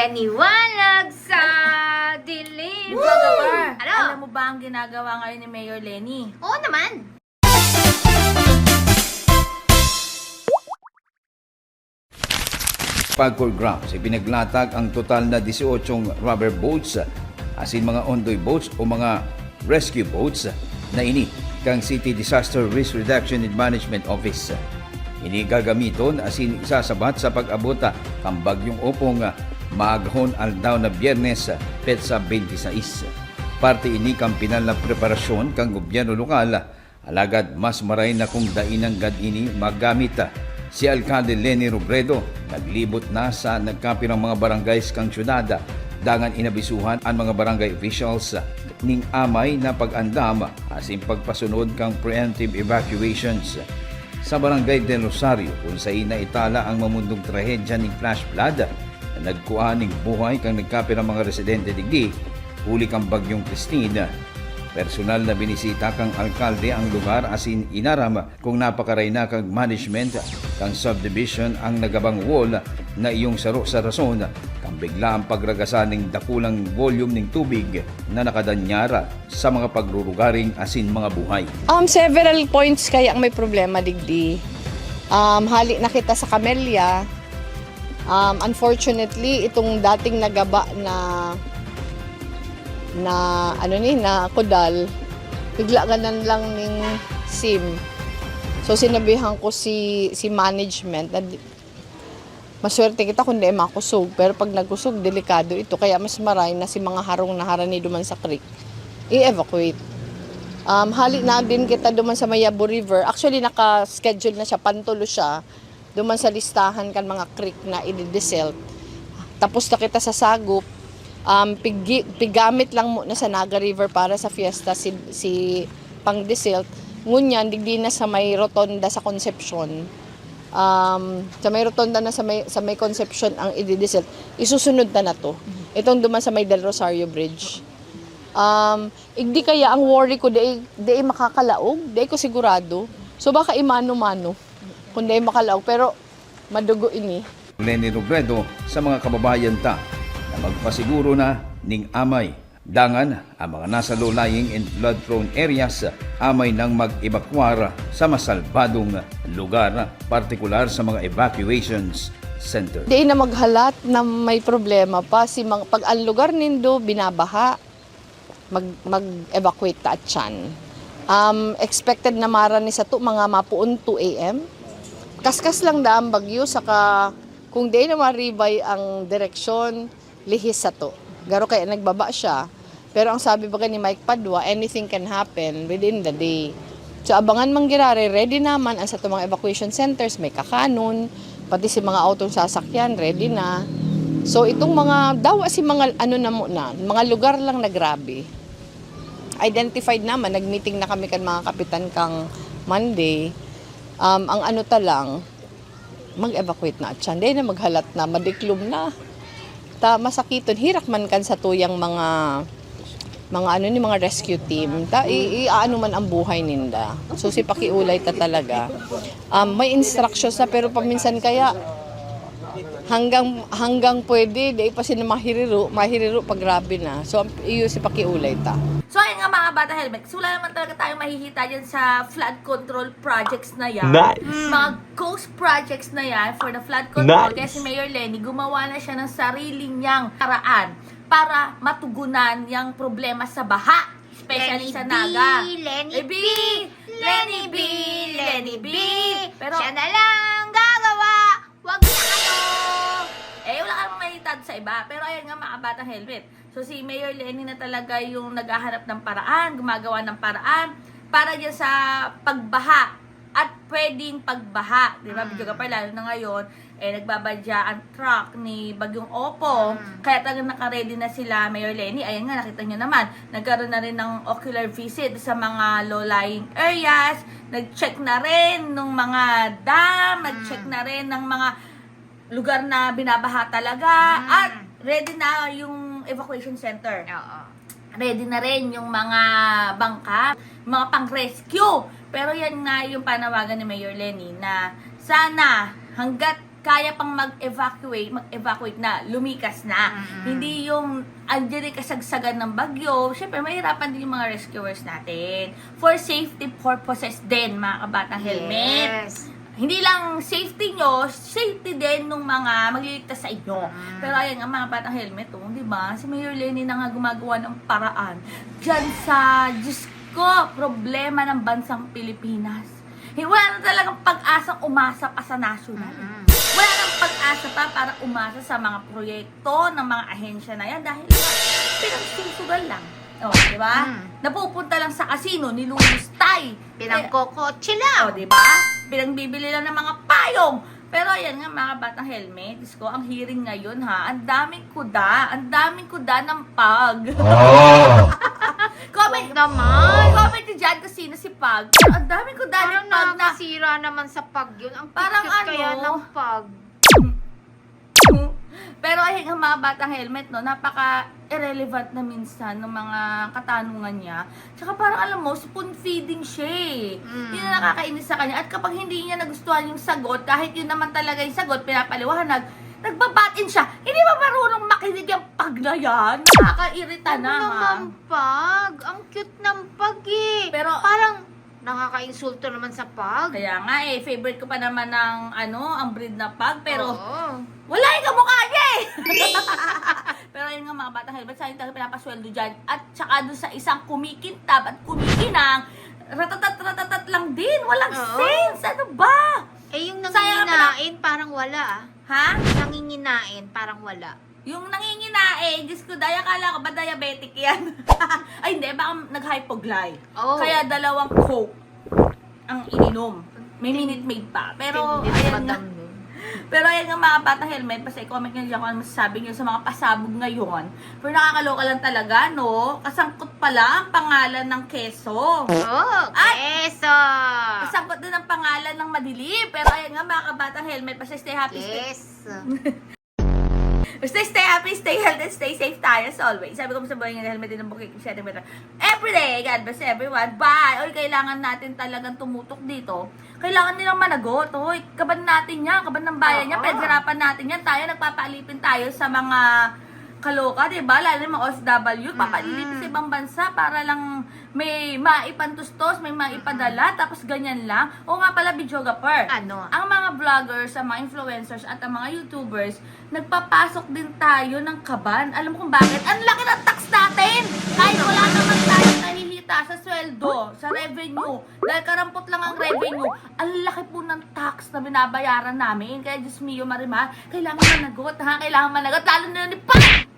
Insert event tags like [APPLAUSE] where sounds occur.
Paniwalag sa dilim. Ano? alam mo ba ang ginagawa ngayon ni Mayor Lenny? Oo naman. Pagcor Grounds, ipinaglatag ang total na 18 rubber boats, as in mga ondoy boats o mga rescue boats na ini kang City Disaster Risk Reduction and Management Office. Ini gagamiton as in isasabat sa pag-abota kang bagyong opong maagahon aldaw na biyernes petsa 26. Parte ini kang pinal na preparasyon kang gobyerno lokal alagad mas maray na kung dainang gad ini magamit Si Alcalde Lenny Robredo naglibot na sa nagkapirang mga barangays kang syudad. Dangan inabisuhan ang mga barangay officials ning amay na pag-andam asin pagpasunod kang preemptive evacuations. Sa barangay del Rosario kung sa ina itala ang mamundong trahedya ning flash flood na nagkuha ning buhay kang nagkapirang mga residente digdi huli kang bagyong Christine Personal na binisita kang alkalde ang lugar asin inaram kung napakaray na kang management kang subdivision ang nagabang wall na iyong saro sa rason kang bigla ang pagragasan ng dakulang volume ng tubig na nakadanyara sa mga pagrurugaring asin mga buhay. Um, several points kaya ang may problema digdi. Um, hali na kita sa Camellia. Um, unfortunately, itong dating nagaba na na ano ni na kodal bigla ganan lang ning sim so sinabihan ko si si management na maswerte kita kung di makusog pero pag nagkusog delikado ito kaya mas maray na si mga harong na harani duman sa creek i-evacuate Um, hali na din kita duman sa Mayabo River. Actually, naka-schedule na siya, pantulo siya. Duman sa listahan kan mga creek na i-deselt. Tapos na kita sa Sagup. Um, pigi, pigamit lang mo na sa Naga River para sa fiesta si, si pang deselt. Ngunyan, digdi na sa may rotonda sa Concepcion. Um, sa may rotonda na sa may, sa may Concepcion ang i-deselt. Isusunod na na to. Itong duman sa may Del Rosario Bridge. Um, igdi kaya ang worry ko di di makakalaog, di ko sigurado. So baka imano-mano kung di makalaog pero madugo ini. Lenny Robredo sa mga kababayan ta na magpasiguro na ning amay. Dangan ang mga nasa low-lying and flood-prone areas amay nang mag-evacuar sa masalbadong lugar, partikular sa mga evacuations center. Di na maghalat na may problema pa si mga, pag ang lugar nindo binabaha mag mag-evacuate ta at. Um, expected na marani sa to mga mapuon 2 AM. Kaskas lang da ang bagyo saka kung di na maribay ang direksyon lihis sa to. Garo kaya nagbaba siya. Pero ang sabi ba ni Mike Padua, anything can happen within the day. So abangan man girare, ready naman ang sa mga evacuation centers, may kakanon, pati si mga autong sasakyan, ready na. So itong mga, dawa si mga ano na mo na, mga lugar lang na grabe. Identified naman, nag-meeting na kami kan mga kapitan kang Monday. Um, ang ano ta lang, mag-evacuate na at siya. Hindi na maghalat na, madiklom na. Ta masakiton, hirak man kan sa tuyang mga mga ano ni mga rescue team ta i, i- ano man ang buhay ninda so si pakiulay ta talaga um, may instructions na pero paminsan kaya hanggang hanggang pwede di pa sila mahiriro mahiriro pag grabe na so iyo si pakiulay ta So ayun nga mga bata helmet, so wala naman talaga tayong mahihita dyan sa flood control projects na yan. Nice. Mga coast projects na yan for the flood control. Nice. Kaya si Mayor Lenny, gumawa na siya ng sarili niyang paraan para matugunan yung problema sa baha. Especially Lenny sa B, Naga. Lenny Eh, B, Lenny B, Lenny B. Pero, Siya na lang mahitad sa iba. Pero ayan nga mga batang helmet. So si Mayor Lenny na talaga yung naghahanap ng paraan, gumagawa ng paraan para dyan sa pagbaha at pwedeng pagbaha. Di ba? Bidyo ka pa, lalo na ngayon, eh, nagbabadya ang truck ni Bagyong Opo. Kaya talagang nakaredy na sila, Mayor Lenny. Ayan nga, nakita nyo naman. Nagkaroon na rin ng ocular visit sa mga low-lying areas. Nag-check na rin ng mga dam. Nag-check na rin ng mga lugar na binabaha talaga. Mm. At ready na yung evacuation center. Oo. Ready na rin yung mga bangka, mga pang-rescue. Pero yan nga yung panawagan ni Mayor Lenny na sana hanggat kaya pang mag-evacuate, mag-evacuate na, lumikas na. Mm-mm. Hindi yung andyan yung kasagsagan ng bagyo. Siyempre, mahirapan din yung mga rescuers natin. For safety purposes din, mga kabatang helmet. Yes. Hindi lang safety nyo, safety din nung mga magliligtas sa inyo. Mm. Pero ayan nga, mga batang helmet, oh, di ba? Si Mayor Lenny na nga gumagawa ng paraan. Diyan sa, Diyos ko, problema ng bansang Pilipinas. Eh, Wala na talagang pag-asang umasa pa sa national. Mm-mm. Wala nang pag-asa pa para umasa sa mga proyekto ng mga ahensya na yan dahil pinagsusugal lang. O, di ba? Mm. Napupunta lang sa kasino, nilulustay. Pinangkokotse O, lang. di ba? Pinangbibili lang ng mga payong. Pero ayan nga mga batang helmet, Diyos ko, ang hearing ngayon ha, ang daming kuda, ang daming kuda ng pag. [LAUGHS] comment, Huwag naman. comment nyo dyan kung sino si Pag. Ang daming kuda Parang ng pag na, nakakasira naman sa pag yun. Ang Parang parang kaya ano? ng pag. Pero ayun nga mga batang helmet, no, napaka-irrelevant na minsan ng mga katanungan niya. Tsaka parang alam mo, spoon feeding siya eh. Mm. Ang nakakainis sa kanya. At kapag hindi niya nagustuhan yung sagot, kahit yun naman talaga yung sagot, pinapaliwanag, nagbabatin siya. Hindi ba marunong makinig yung pag na yan? Nakakairita Ano na ha. naman pag? Ang cute ng pag eh. Pero Parang nakaka-insulto naman sa pag. kaya nga eh, favorite ko pa naman ng ano, ang breed na pag. Pero Oo. Wala yung kamukha niya eh! [LAUGHS] Pero yun nga mga batang helmet, saan talaga pinapasweldo dyan. At saka dun sa isang kumikintab at kumikinang, ratatat ratatat lang din. Walang Oo. sense! Ano ba? Eh yung Sayang nanginginain, parang wala ah. Ha? Nanginginain, parang wala. Yung nanginginae, Diyos ko, daya kala ko ba diabetic yan? [LAUGHS] Ay hindi, baka nag-hypogly. Oh. Kaya dalawang coke ang ininom. May minute maid pa. Pero, Tindi ayan nga. madam. Pero ayan nga mga batang helmet, basta i-comment nyo dyan kung ano masasabi nyo sa mga pasabog ngayon. Pero nakakaloka lang talaga, no? Kasangkot pala ang pangalan ng keso. Oh, Ay! keso! Kasangkot din ang pangalan ng madilim. Pero ayan nga mga kabatang helmet, basta stay happy, stay, Keso. [LAUGHS] basta stay happy, stay healthy, stay safe tayo as always. Sabi ko sa buhay nga, helmet din ang bukik, centimeter. Every day, God bless everyone. Bye! Oy, kailangan natin talagang tumutok dito. Kailangan nilang managot. Oy, kaban natin yan, kaban ng bayan niya, pinaghirapan natin yan. Tayo, nagpapaalipin tayo sa mga kaloka, di ba? Lalo yung mga OFW, papalilipin sa ibang bansa para lang may maipantustos, may maipadala, tapos ganyan lang. O nga pala, videographer. Ano? Ang mga vloggers, ang mga influencers, at ang mga YouTubers, nagpapasok din tayo ng kaban. Alam mo kung bakit? Ang laki ng tax natin! Kahit wala naman tayo nahihita sa sweldo, sa revenue, dahil karampot lang ang revenue, ang laki po ng tax na binabayaran namin. Kaya Diyos mio, Marimar, kailangan managot, ha? Kailangan managot, lalo na ni Pat!